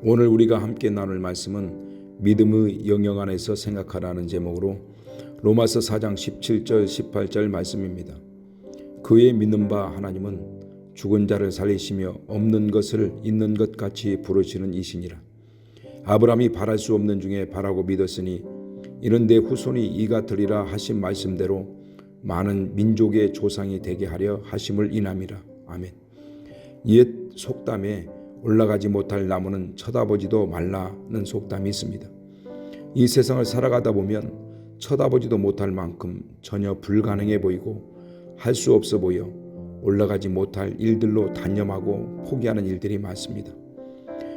오늘 우리가 함께 나눌 말씀은 믿음의 영역 안에서 생각하라는 제목으로 로마서 4장 17절 18절 말씀입니다. 그의 믿는 바 하나님은 죽은 자를 살리시며 없는 것을 있는 것 같이 부르시는 이시니라. 아브라함이 바랄 수 없는 중에 바라고 믿었으니 이런데 후손이 이가 되리라 하신 말씀대로 많은 민족의 조상이 되게 하려 하심을 인함이라. 아멘. 옛 속담에 올라가지 못할 나무는 쳐다보지도 말라는 속담이 있습니다. 이 세상을 살아가다 보면 쳐다보지도 못할 만큼 전혀 불가능해 보이고 할 수 없어 보여 올라가지 못할 일들로 단념하고 포기하는 일들이 많습니다.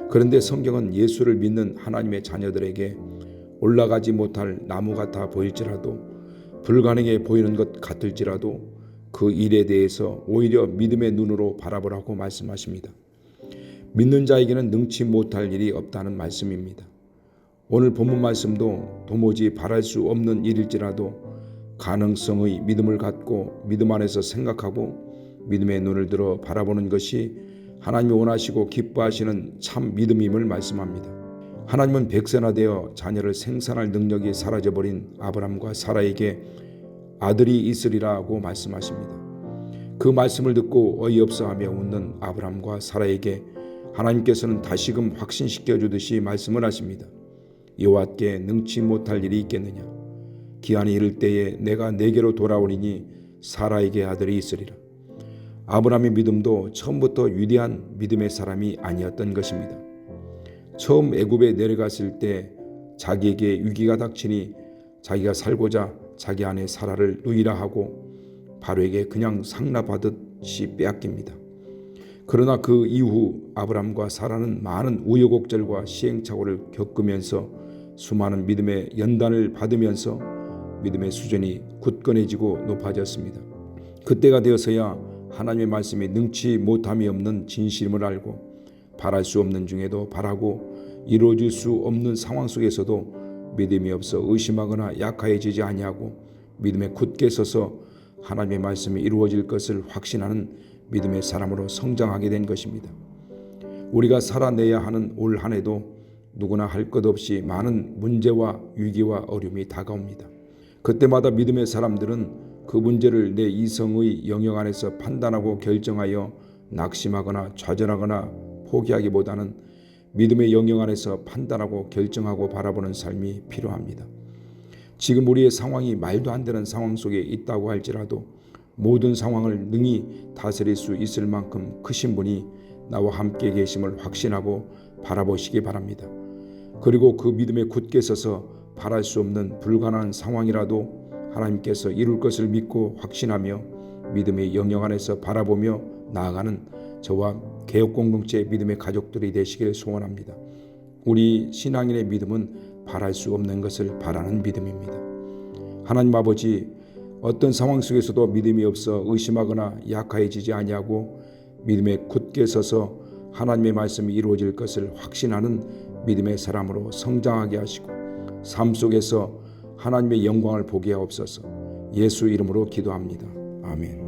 그런데 성경은 예수를 믿는 하나님의 자녀들에게 올라가지 못할 나무 같아 보일지라도 불가능해 보이는 것 같을지라도 그 일에 대해서 오히려 믿음의 눈으로 바라보라고 말씀하십니다. 믿는 자에게는 능치 못할 일이 없다는 말씀입니다. 오늘 본문 말씀도 도무지 바랄 수 없는 일일지라도 가능성의 믿음을 갖고 믿음 안에서 생각하고 믿음의 눈을 들어 바라보는 것이 하나님이 원하시고 기뻐하시는 참 믿음임을 말씀합니다. 하나님은 백세나 되어 자녀를 생산할 능력이 사라져버린 아브람과 사라에게 아들이 있으리라고 말씀하십니다. 그 말씀을 듣고 어이없어하며 웃는 아브람과 사라에게 하나님께서는 다시금 확신시켜 주듯이 말씀을 하십니다. 여호와께 능치 못할 일이 있겠느냐? 기한이 이를 때에 내가 내게로 돌아오리니 사라에게 아들이 있으리라. 아브라함의 믿음도 처음부터 위대한 믿음의 사람이 아니었던 것입니다. 처음 애굽에 내려갔을 때 자기에게 위기가 닥치니 자기가 살고자 자기 아내 사라를 누이라 하고 바로에게 그냥 상납하듯이 빼앗깁니다. 그러나 그 이후 아브람과 사라는 많은 우여곡절과 시행착오를 겪으면서 수많은 믿음의 연단을 받으면서 믿음의 수준이 굳건해지고 높아졌습니다. 그때가 되어서야 하나님의 말씀이 능치 못함이 없는 진실임을 알고 바랄 수 없는 중에도 바라고 이루어질 수 없는 상황 속에서도 믿음이 없어 의심하거나 약해지지 아니하고 믿음에 굳게 서서 하나님의 말씀이 이루어질 것을 확신하는 믿음의 사람으로 성장하게 된 것입니다. 우리가 살아내야 하는 올 한 해도 누구나 할 것 없이 많은 문제와 위기와 어려움이 다가옵니다. 그때마다 믿음의 사람들은 그 문제를 내 이성의 영역 안에서 판단하고 결정하여 낙심하거나 좌절하거나 포기하기보다는 믿음의 영역 안에서 판단하고 결정하고 바라보는 삶이 필요합니다. 지금 우리의 상황이 말도 안 되는 상황 속에 있다고 할지라도 모든 상황을 능히 다스릴 수 있을 만큼 크신 분이 나와 함께 계심을 확신하고 바라보시기 바랍니다. 그리고 그 믿음에 굳게 서서 바랄 수 없는 불가능한 상황이라도 하나님께서 이룰 것을 믿고 확신하며 믿음의 영역 안에서 바라보며 나아가는 저와 개혁 공동체 믿음의 가족들이 되시길 소원합니다. 우리 신앙인의 믿음은 바랄 수 없는 것을 바라는 믿음입니다. 하나님 아버지 어떤 상황 속에서도 믿음이 없어 의심하거나 약해지지 아니하고 믿음에 굳게 서서 하나님의 말씀이 이루어질 것을 확신하는 믿음의 사람으로 성장하게 하시고 삶 속에서 하나님의 영광을 보게 하옵소서. 예수 이름으로 기도합니다. 아멘.